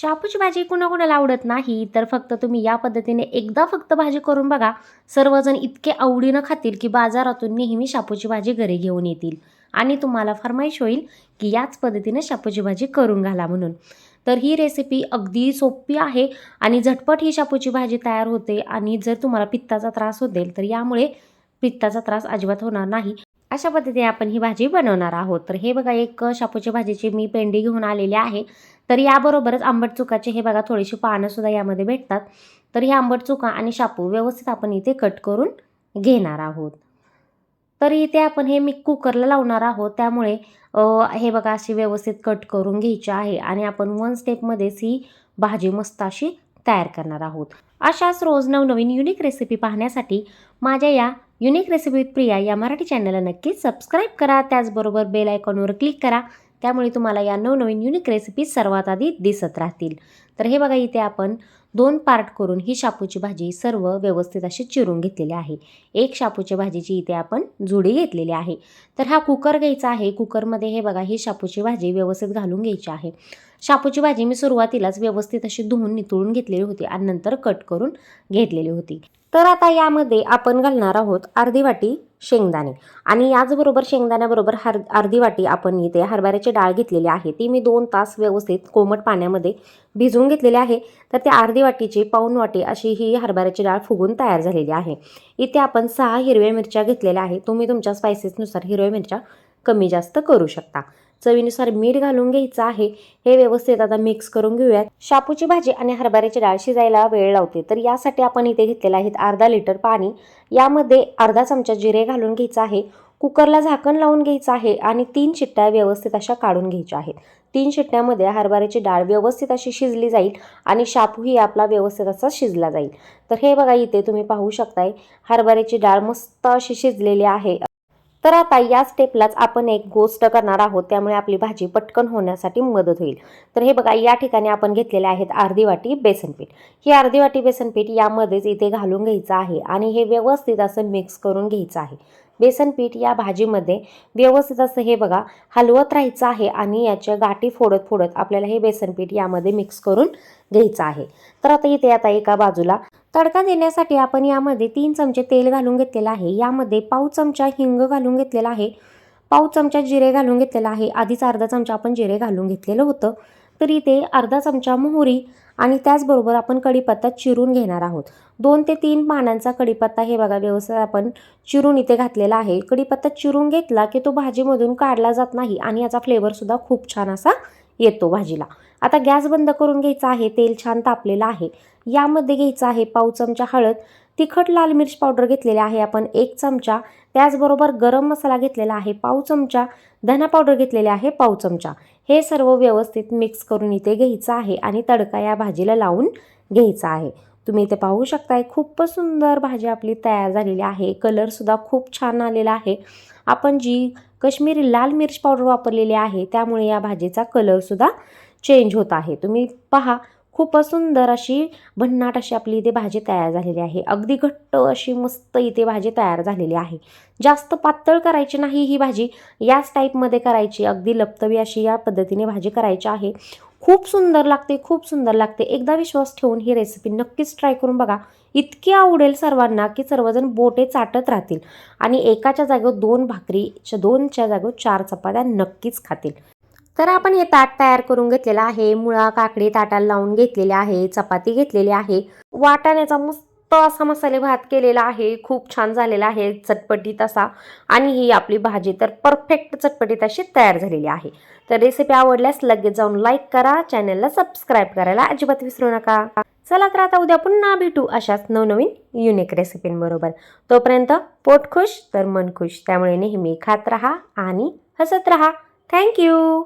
शापूची भाजी कुणाकुणाला आवडत नाही तर फक्त तुम्ही या पद्धतीने एकदा फक्त भाजी करून बघा. सर्वजण इतके आवडीनं खातील की बाजारातून नेहमी शापूची भाजी घरी घेऊन येतील. आणि तुम्हाला फरमाईश होईल की याच पद्धतीने शापूची भाजी करून घाला म्हणून. तर ही रेसिपी अगदी सोपी आहे आणि झटपट ही शापूची भाजी तयार होते आणि जर तुम्हाला पित्ताचा त्रास होतील तर यामुळे पित्ताचा त्रास अजिबात होणार नाही. अशा पद्धतीने आपण ही भाजी बनवणार आहोत. तर हे बघा एक शापूची भाजीची मी पेंडी घेऊन आलेली आहे. तर याबरोबरच आंबट चुकाचे हे बघा थोडीशी पानंसुद्धा यामध्ये भेटतात. तर हे आंबट चुका आणि शापू व्यवस्थित आपण इथे कट करून घेणार आहोत. तर इथे आपण हे मी कुकरला लावणार आहोत. त्यामुळे हे बघा अशी व्यवस्थित कट करून घ्यायची आहे आणि आपण वन स्टेपमध्येच ही भाजी मस्त अशी तयार करणार आहोत. अशाच रोज नवनवीन युनिक रेसिपी पाहण्यासाठी माझ्या या युनिक रेसिपी विथ प्रिया या मराठी चॅनलला नक्कीच सबस्क्राईब करा. त्याचबरोबर बेल आयकॉनवर क्लिक करा. त्यामुळे तुम्हाला या नवनवीन युनिक रेसिपी सर्वात आधी दिसत राहतील. तर हे बघा इथे आपण दोन पार्ट करून ही शापूची भाजी सर्व व्यवस्थित अशी चिरून घेतलेली आहे. एक शापूच्या भाजीची इथे आपण जुडी घेतलेली आहे. तर हा कुकर घ्यायचा आहे. कुकरमध्ये हे बघा ही शापूची भाजी व्यवस्थित घालून घ्यायची आहे. शापूची भाजी मी सुरुवातीलाच व्यवस्थित अशी धुवून नितळून घेतलेली होती आणि नंतर कट करून घेतलेली होती. तर आता यामध्ये आपण घालणार आहोत अर्धी वाटी शेंगदाणे. आणि याचबरोबर शेंगदाण्याबरोबर हर अर्धी वाटी आपण इथे हरभऱ्याची डाळ घेतलेली आहे. ती मी दोन तास व्यवस्थित कोमट पाण्यामध्ये भिजवून घेतलेली आहे. तर त्या अर्धी वाटीची पाऊन वाटी अशी ही हरभऱ्याची डाळ फुगून तयार झालेली आहे. इथे आपण सहा हिरव्या मिरच्या घेतलेल्या आहे तुम्ही तुमच्या स्पायसेसनुसार हिरव्या मिरच्या कमी जास्त करू शकता. चवीनुसार मीठ घालून घ्यायचं आहे. हे व्यवस्थित आता मिक्स करून घेऊयात. शापूची भाजी आणि हरभऱ्याची डाळ शिजायला वेळ लावते. तर यासाठी आपण इथे घेतलेलं आहे अर्धा लिटर पाणी. यामध्ये अर्धा चमचा जिरे घालून घ्यायचं आहे. कुकरला झाकण लावून घ्यायचं आहे आणि तीन शिट्ट्या व्यवस्थित अशा काढून घ्यायच्या आहेत. तीन शिट्ट्यामध्ये हरभऱ्याची डाळ व्यवस्थित अशी शिजली जाईल आणि शापूही आपला व्यवस्थित असा शिजला जाईल. तर हे बघा इथे तुम्ही पाहू शकताय. हरभऱ्याची डाळ मस्त अशी शिजलेली आहे. तर आता या स्टेपलाच आपण एक गोष्ट करणार आहोत. त्यामुळे आपली भाजी पटकन होण्यासाठी मदत होईल. तर हे बघा या ठिकाणी आपण घेतलेले आहेत अर्धी वाटी बेसनपीठ ही अर्धी वाटी बेसनपीठ यामध्येच इथे घालून घ्यायचं आहे आणि हे व्यवस्थित असं मिक्स करून घ्यायचं आहे. बेसनपीठ या भाजीमध्ये व्यवस्थित असं हे बघा हलवत राहायचं आहे आणि याच्या गाठी फोडत फोडत आपल्याला हे बेसनपीठ यामध्ये मिक्स करून घ्यायचं आहे. तर आता इथे आता एका बाजूला तडका देण्यासाठी आपण यामध्ये तीन चमचे तेल घालून घेतलेलं आहे. यामध्ये पाव चमचा हिंग घालून घेतलेला आहे. पाव चमचा जिरे घालून घेतलेला आहे. आधीच अर्धा चमचा आपण जिरे घालून घेतलेलं होतं. तर इथे अर्धा चमचा मोहरी आणि त्याचबरोबर आपण कढीपत्ता चिरून घेणार आहोत. दोन ते तीन पानांचा कढीपत्ता हे बघा व्यवस्थित आपण चिरून इथे घातलेला आहे. कढीपत्ता चिरून घेतला की तो भाजीमधून काढला जात नाही आणि याचा फ्लेवरसुद्धा खूप छान असा येतो भाजीला. आता गॅस बंद करून घ्यायचा आहे तेल छान तापलेलं आहे. यामध्ये घ्यायचं आहे पाव चमचा हळद तिखट लाल मिर्च पावडर घेतलेली आहे आपण एक चमचा त्याचबरोबर गरम मसाला घेतलेला आहे पाव चमचा धना पावडर घेतलेले आहे पाव चमचा. हे सर्व व्यवस्थित मिक्स करून इथे घ्यायचं आहे आणि तडका या भाजीला लावून घ्यायचा आहे. तुम्ही इथे पाहू शकताय खूपच सुंदर भाजी आपली तयार झालेली आहे. कलरसुद्धा खूप छान आलेला आहे. आपण जी कश्मीरी लाल मिर्च पावडर वापरलेली आहे त्यामुळे या भाजीचा कलरसुद्धा चेंज होत आहे. तुम्ही पहा खूपच सुंदर अशी भन्नाट अशी आपली इथे भाजी तयार झालेली आहे. अगदी घट्ट अशी मस्त इथे भाजी तयार झालेली आहे. जास्त पातळ करायची नाही ही भाजी याच टाईपमध्ये करायची. अगदी लपतवी अशी या पद्धतीने भाजी करायची आहे. खूप सुंदर लागते खूप सुंदर लागते. एकदा विश्वास ठेवून ही रेसिपी नक्कीच ट्राय करून बघा. इतकी आवडेल सर्वांना की सर्वजण बोटे चाटत राहतील. आणि एकाच्या जागेवर दोन भाकरीच्या दोनच्या जागेवर चार चपात्या नक्कीच खातील. तर आपण हे ताट तयार करून घेतलेलं आहे. मुळा काकडी ताटाला लावून घेतलेले आहे. चपाती घेतलेली आहे. वाटाण्याचा मस्त असा मसाले भात केलेला आहे. खूप छान झालेला आहे. चटपटीत असा. आणि ही आपली भाजी तर परफेक्ट चटपटीत अशी तयार झालेली आहे. तर रेसिपी आवडल्यास लगेच जाऊन लाईक करा. चॅनलला सबस्क्राईब करायला अजिबात विसरू नका. चला तर आता उद्या पुन्हा भेटू अशाच नवनवीन युनिक रेसिपींबरोबर तोपर्यंत पोट खुश तर मन खुश. त्यामुळे नेहमी खात राहा आणि हसत राहा. थँक्यू